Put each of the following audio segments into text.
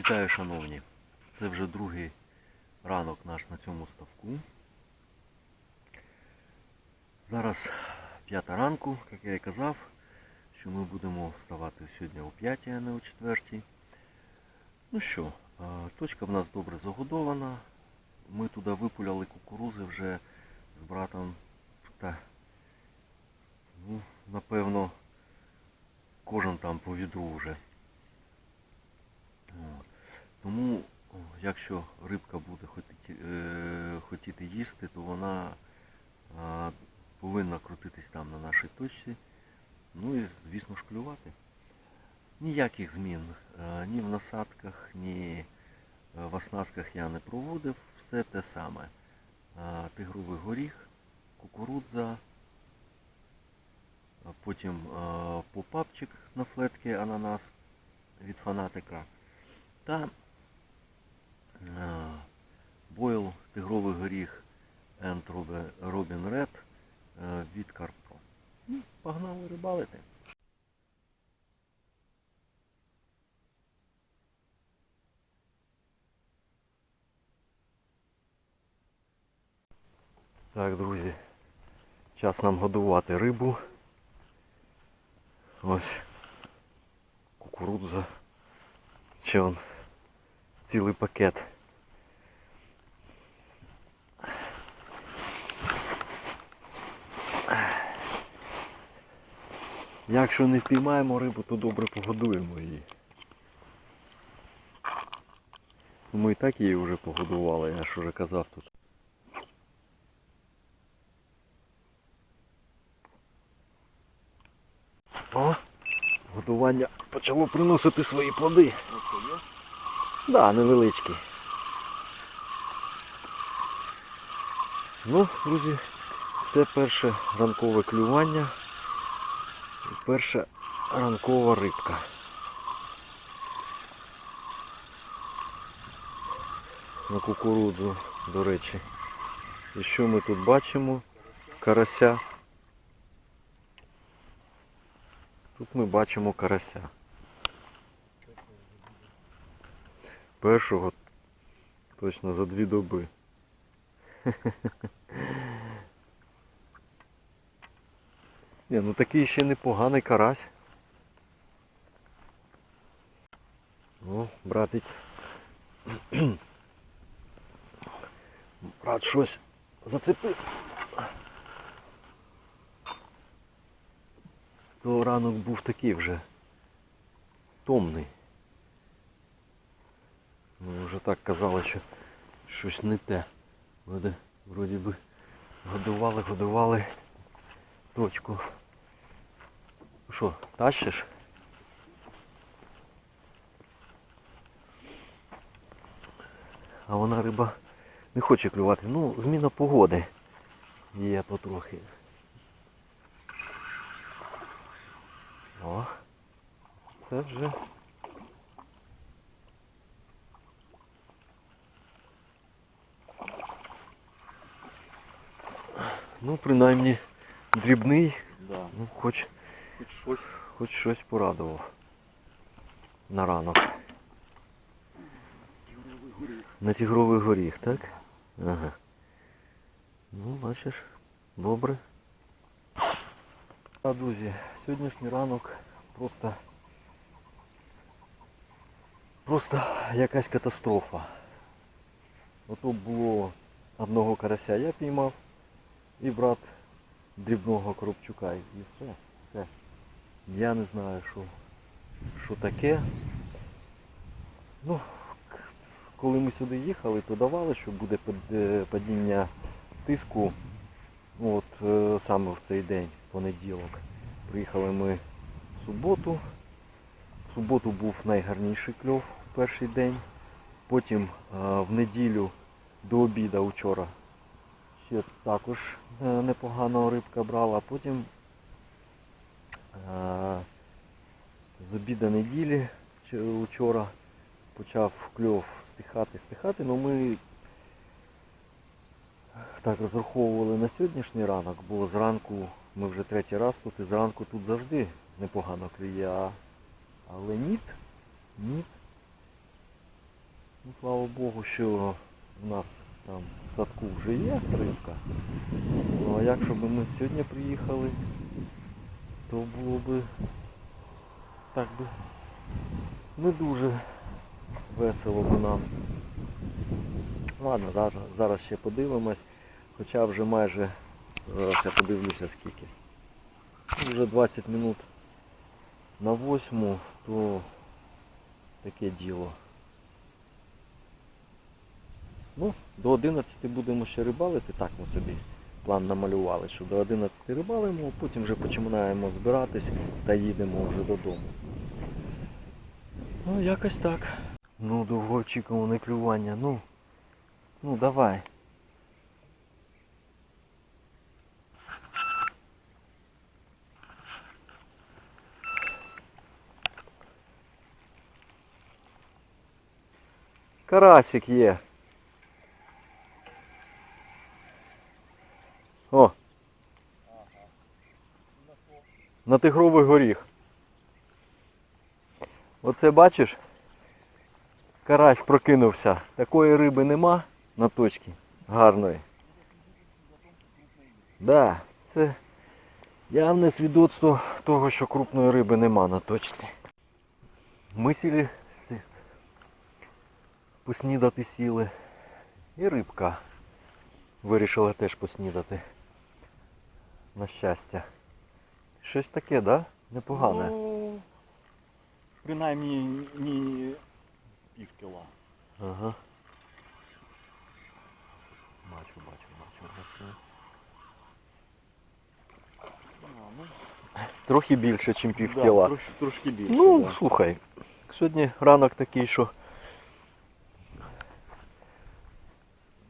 Вітаю, шановні! Це вже другий ранок наш на цьому ставку. Зараз п'ята ранку, як я і казав, що ми будемо вставати сьогодні о 5, а не о 4. Ну що, точка в нас добре загодована. Ми туди випуляли кукурузи вже з братом. Та, ну, напевно, кожен там по відру вже. От. Тому, якщо рибка буде хотіти, е, їсти, то вона повинна крутитись там на нашій точці. Ну і, звісно ж. Ніяких змін е, ні в насадках, ні е, в оснастках я не проводив. Все те саме. Тигровий горіх, кукурудза, потім попапчик на флетки ананас від фанатика та бойл тигровий горіх and Robin- Red е, від Carpro. Ну, Погнали рибалити. Так, друзі, час нам годувати рибу. Ось кукурудза. Ще он цілий пакет. Якщо не впіймаємо рибу, то добре погодуємо її. Ми і так її вже погодували, я ж уже казав тут. О, годування почало приносити свої плоди. Так, да, невеличкі. Ну, друзі, це перше ранкове клювання і перша ранкова рибка. На кукурудзу, до речі. І що ми тут бачимо? Карася. Тут ми бачимо карася. Першого точно за дві доби. Ні, ну такий ще непоганий карась. О, братець. Брат щось зацепив. То ранок був такий вже томний. Ми вже так казали, що щось не те. Вроді, вроді би годували, годували точку. Ну Що, тащиш? А вона риба не хоче клювати. Ну, зміна погоди є потрохи. О, це вже Ну, принаймні, дрібний, Да. ну, хоч, Хоч щось. хоч щось порадував. На ранок. На тігровий горіх, так? Ага. Ну, бачиш, добре. А, друзі, сьогоднішній ранок просто просто якась катастрофа. Ото було одного карася я піймав і брат дрібного коробчука і все. все. Я не знаю, що, що таке. Ну, коли ми сюди їхали, то давали, що буде е, падіння тиску от, е, саме в цей день, понеділок. Приїхали ми в суботу. В суботу був найгарніший кльов перший день. Потім е, в неділю до обіду вчора ще також е, непогано рибка брала, а потім е, з обіда неділі вчора почав кльов стихати, стихати, але ми так розраховували на сьогоднішній ранок, бо зранку ми вже третій раз тут і зранку тут завжди непогано клює, але ніт, ніт. Слава Богу, що в нас там в садку вже є рибка. Ну а якщо б ми сьогодні приїхали, то було б так би не дуже весело би нам. Ладно, зараз, ще подивимось. Хоча вже майже, зараз я подивлюся скільки. Вже 20 минут на восьму, то таке діло. Ну, до 11 будемо ще рибалити, так ми собі план намалювали, що до 11 рибалимо, потім вже починаємо збиратись та їдемо вже додому. Ну, якось так. Ну, довгоочікуване клювання. Ну, ну давай. Карасик є. О. На тигровий горіх. Оце бачиш? Карась прокинувся. Такої риби нема на точці гарної. Да, це явне свідоцтво того, що крупної риби нема на точці. Ми сіли поснідати сіли. І рибка вирішила теж поснідати. На щастя. Щось таке, да? Непогане. Ну, принаймні ні пів кіла. Ага. Бачу, бачу, бачу, бачу. Ну, Трохи більше, ніж пів да, кіла. Трошки, трошки більше. Ну, да. слухай, сьогодні ранок такий, що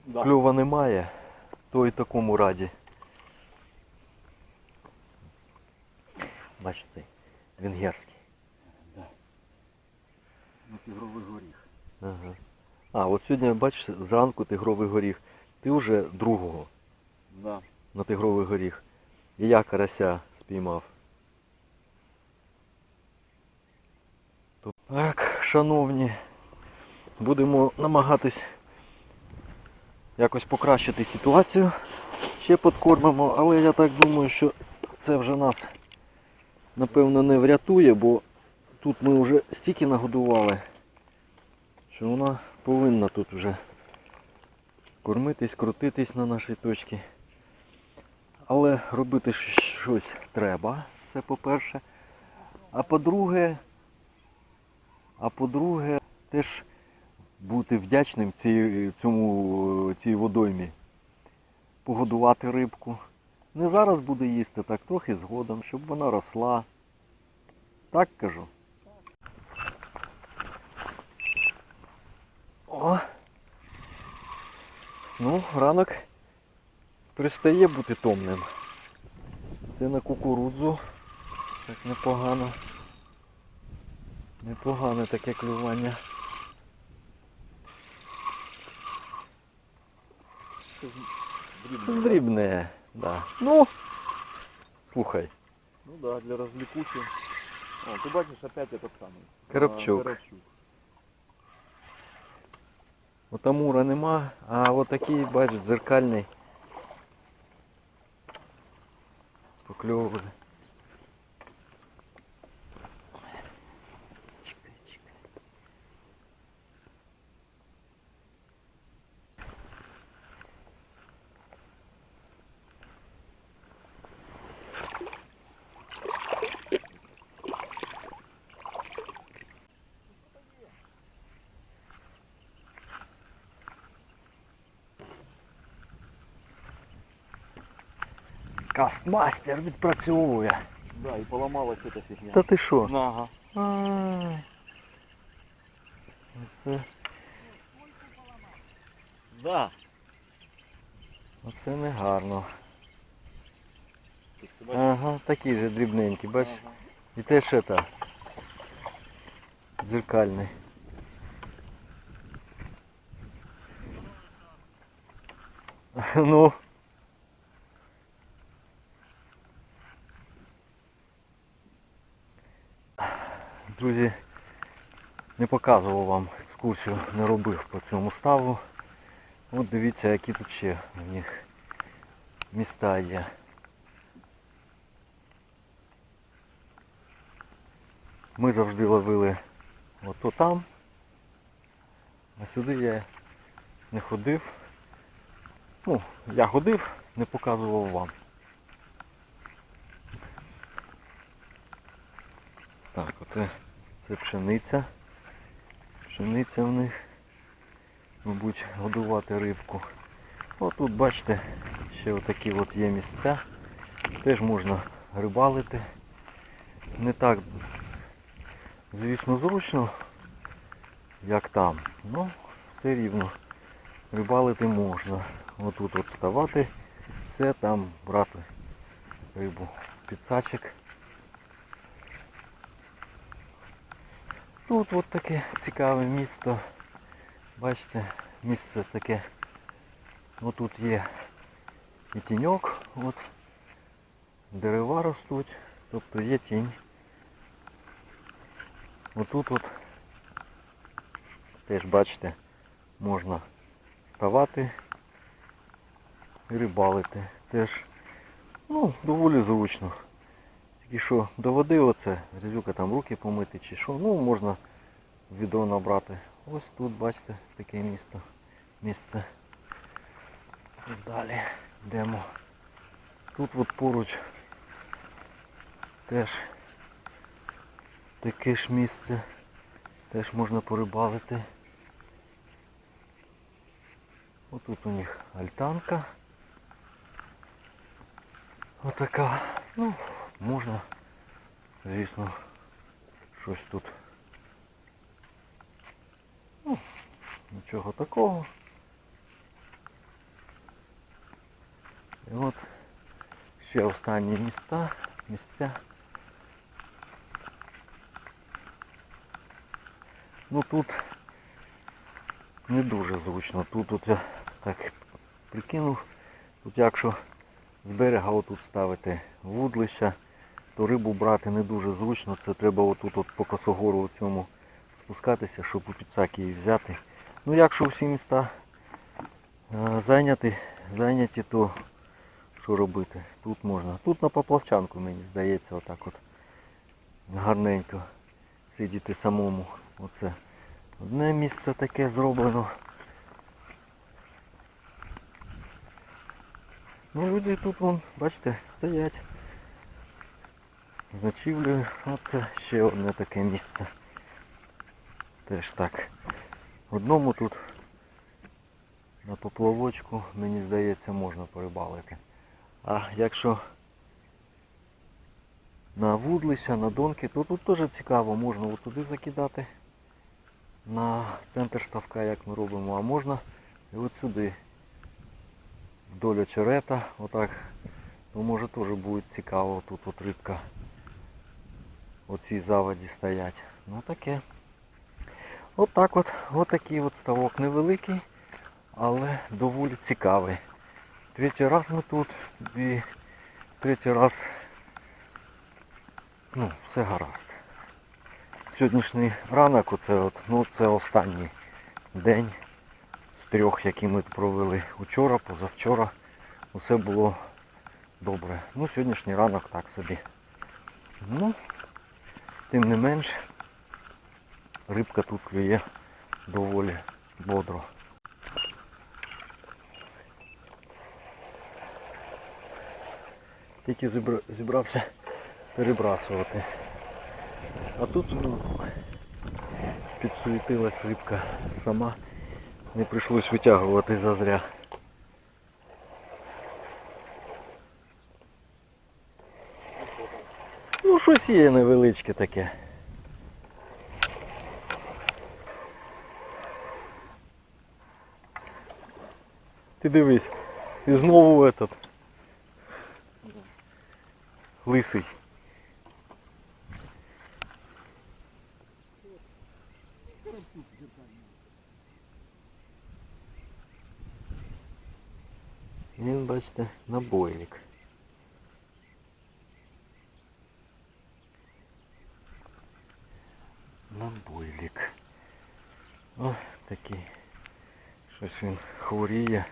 Да. кльова немає, то і такому раді. Бачу цей венгерський. Да. На тигровий горіх. Ага. А, от сьогодні, бачиш, зранку тигровий горіх. Ти вже другого Да. на тигровий горіх. І я карася спіймав. Так, шановні, будемо намагатись якось покращити ситуацію. Ще подкормимо, але я так думаю, що це вже нас напевно не врятує, бо тут ми вже стільки нагодували, що вона повинна тут вже кормитись, крутитись на нашій точці. Але робити щось треба, це по-перше. А по-друге, а по-друге, теж бути вдячним цій, цьому, цій водоймі. Погодувати рибку. Не зараз буде їсти, так трохи згодом, щоб вона росла. Так кажу. О! Ну, ранок перестає бути томним. Це на кукурудзу. Так непогано. Непогане таке клювання. Дрібне. Дрібне, да. Ну, слухай, Ну да, для развлекухи. О, ты бачишь опять этот самый. Коробчук. А, коробчук. от амура нема, а от такий, бач, дзеркальний. Покльовує. Кастмастер відпрацьовує. Да, и поломалась эта фигня. Та ти що? Ага. Ай. Оце, Да. оце не гарно. То есть ты бачишь? Ага, такі же дрібненькі, бачиш? Ага. І теж это дзеркальний. Ну. Не показував вам екскурсію не робив по цьому ставу. От дивіться, які тут ще в них міста є. Ми завжди ловили ото там. А сюди я не ходив. Ну, я ходив, не показував вам. Так, оце це пшениця. Пшениця в них. Мабуть, годувати рибку. О, тут бачите, ще отакі от є місця. Теж можна рибалити. Не так, звісно, зручно, як там. Ну, все рівно. Рибалити можна. Отут от ставати, все там брати рибу. Підсачок. Тут от таке цікаве місто. Бачите, місце таке. Отут є і тіньок, от, дерева ростуть, тобто є тінь. Отут от теж бачите, можна ставати і рибалити. Теж ну, доволі зручно. Тільки що до води оце, грязюка там руки помити чи що, ну можна відро набрати. Ось тут, бачите, таке місто, місце. Далі йдемо. Тут от поруч теж таке ж місце. Теж можна порибалити. Отут у них альтанка. Отака. Ну, можна, звісно, щось тут. Ну, нічого такого. І от ще останні міста, місця. Ну тут не дуже зручно. Тут от я так прикинув. Тут якщо з берега отут ставити вудлища, то рибу брати не дуже зручно. Це треба отут от по косогору цьому спускатися, щоб у підсаки її взяти. Ну якщо всі міста е, зайняті, зайняті, то що робити? Тут можна. Тут на поплавчанку, мені здається, отак от гарненько сидіти самому. Оце одне місце таке зроблено. Ну люди тут вон, бачите, стоять. З ночівлею. Оце ще одне таке місце. Теж так. Одному тут на поплавочку, мені здається, можна порибалити. А якщо на вудлища, на донки, то тут теж цікаво, можна от туди закидати на центр ставка, як ми робимо, а можна і от сюди. Вдоль очерета, отак. То може теж буде цікаво, тут от рибка оцій заводі стоять. Ну таке. От так от, от такий от ставок невеликий, але доволі цікавий. Третій раз ми тут і третій раз ну, все гаразд. Сьогоднішній ранок, оце от, ну це останній день з трьох, які ми провели учора, позавчора. Усе було добре. Ну, сьогоднішній ранок так собі. Ну, тим не менш, рибка тут клює доволі бодро. Тільки зібрався перебрасувати. А тут ну, підсуетилась рибка сама. Не прийшлось витягувати зазря. Ну щось є невеличке таке. Ти дивись, і знову этот. Лисий. Він, бачите, набойник. Набойник. О, такий. Щось він хворіє.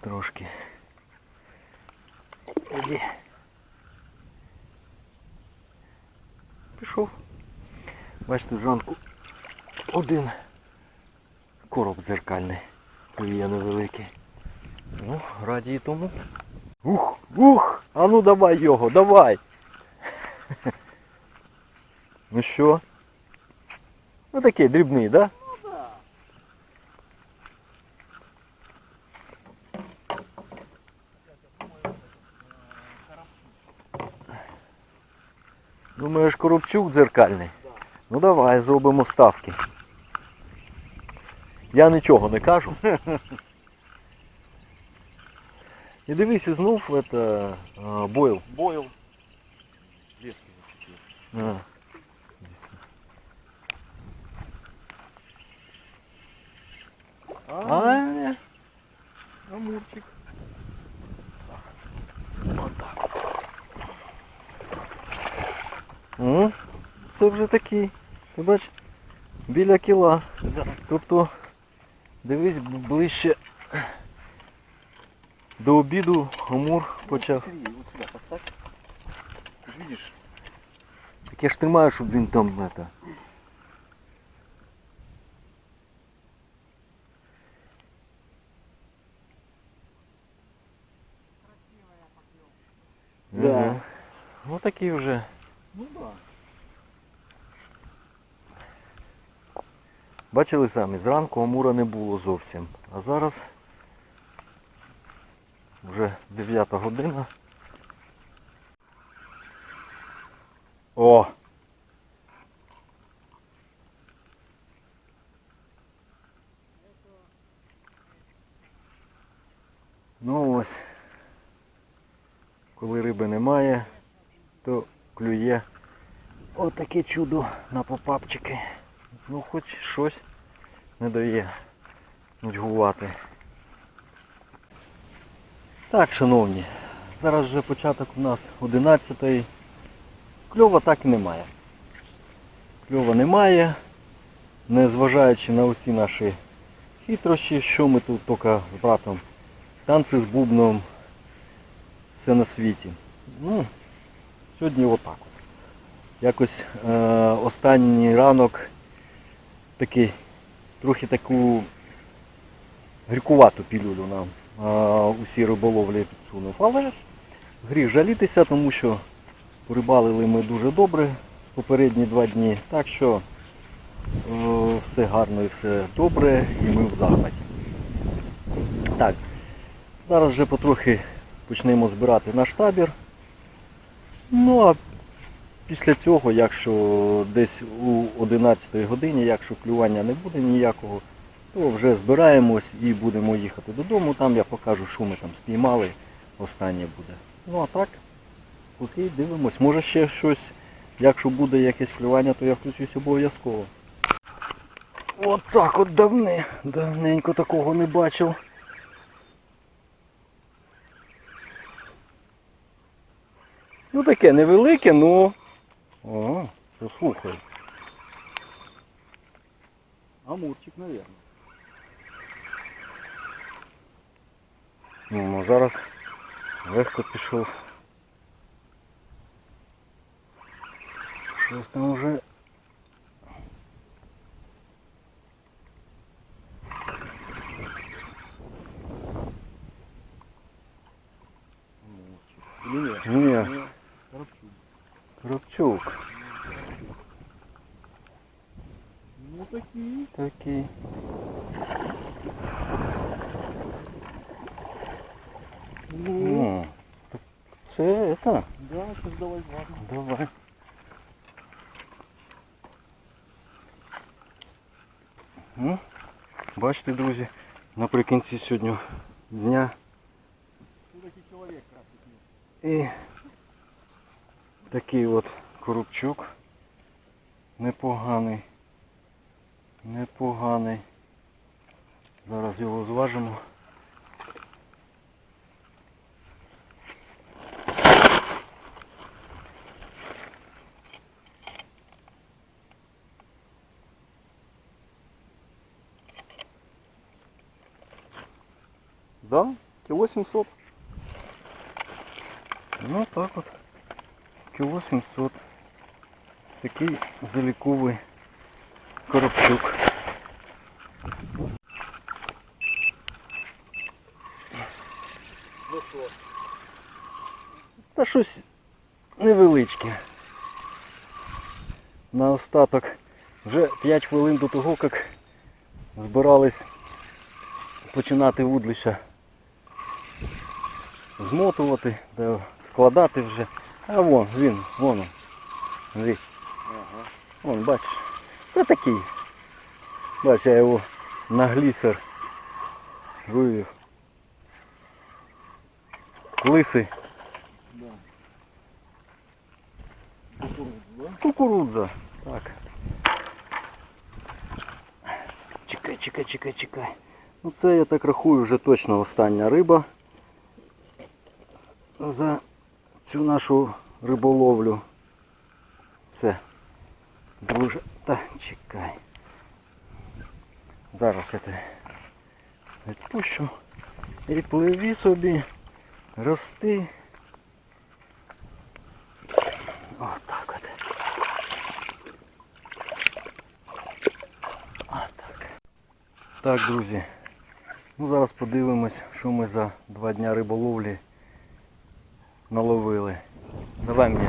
Трошки. Іди. Пішов. Бачите, зранку один короб дзеркальний. Клює невеликий. Ну, раді тому. Ух, ух! А ну давай його, давай! Ну що? Ну такий дрібний, да? Ну да. Думаєш, коробчук дзеркальний? Ну давай, зробимо ставки. Я нічого не кажу. І дивись, знов это, а, бойл. Бойл. Лески зацепил. А, дійсно. А, амурчик. Отак. Ну, це вже такий. Ти бач, біля кіла. Тобто, дивись ближче до обіду Амур почав. Так я ж тримаю, щоб він там это. Да. Ага. Такий вже. Ну да. Бачили самі, зранку Амура не було зовсім. А зараз вже 9 година. О! Ну ось. Коли риби немає, то клює отаке чудо на попапчики. Ну хоч щось не дає нудьгувати. Так, шановні, зараз вже початок у нас 11 Кльова так і немає. Кльова немає, незважаючи на усі наші хитрощі, що ми тут тільки з братом. Танці з бубном, все на світі. Ну, сьогодні отак от. Якось е, останній ранок такий, трохи таку грікувату пілюлю нам е, усі риболовлі підсунув. Але гріх жалітися, тому що порибалили ми дуже добре попередні два дні. Так що е, все гарно і все добре і ми в захваті. Так, зараз вже потрохи почнемо збирати наш табір. Ну а після цього, якщо десь у 11 годині, якщо клювання не буде ніякого, то вже збираємось і будемо їхати додому. Там я покажу, що ми там спіймали. Останнє буде. Ну а так, окей, дивимось. Може ще щось, якщо буде якесь клювання, то я включусь обов'язково. От так от давне. Давненько такого не бачив. Ну таке невелике, ну. О, що слухай. Амурчик, наверное. Ну, ну зараз легко пішов. Щось там вже. Амурчик. Или нет? Ні, Нет. Коробчук. Коробчук. Ну такие. Такий. Ну, Ну, так це это. да, сейчас давай ладно. Давай. Ну, бачите, друзі, наприкінці сьогодні дня і такий от коробчук непоганий. Непоганий. Зараз його зважимо. Да, кіло 700. Ну так от. Кіло 700. Такий заліковий коробчук. Ну що? Та щось невеличке. На остаток вже 5 хвилин до того, як збирались починати вудлища змотувати, та складати вже. А вон, він, вон. він. Ага. вон, бачиш. Це такий. Бач, я його на глісер вивів. Лисий. Да. Кукурудза. Так. Чекай, чекай, чекай, чекай. Ну це я так рахую вже точно остання риба за цю нашу риболовлю. Все. Друже. Та чекай. Зараз я тебе відпущу. І пливі собі. Рости. Отак от. Так, друзі. Ну зараз подивимось, що ми за два дня риболовлі наловили. Давай мені.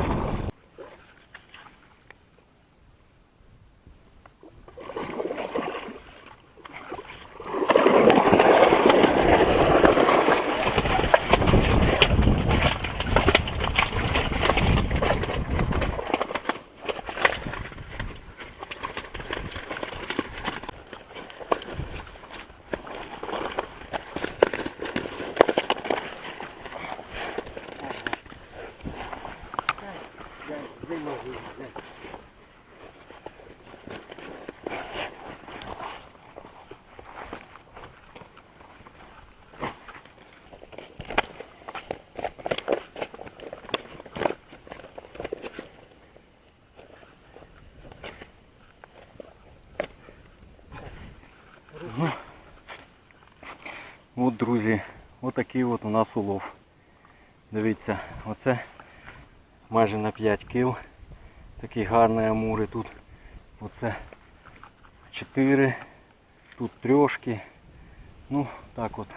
От, друзі, отакий от у нас улов. Дивіться, оце майже на 5 кіл. Такий гарний амури тут. Оце 4, тут трьошки. Ну, так от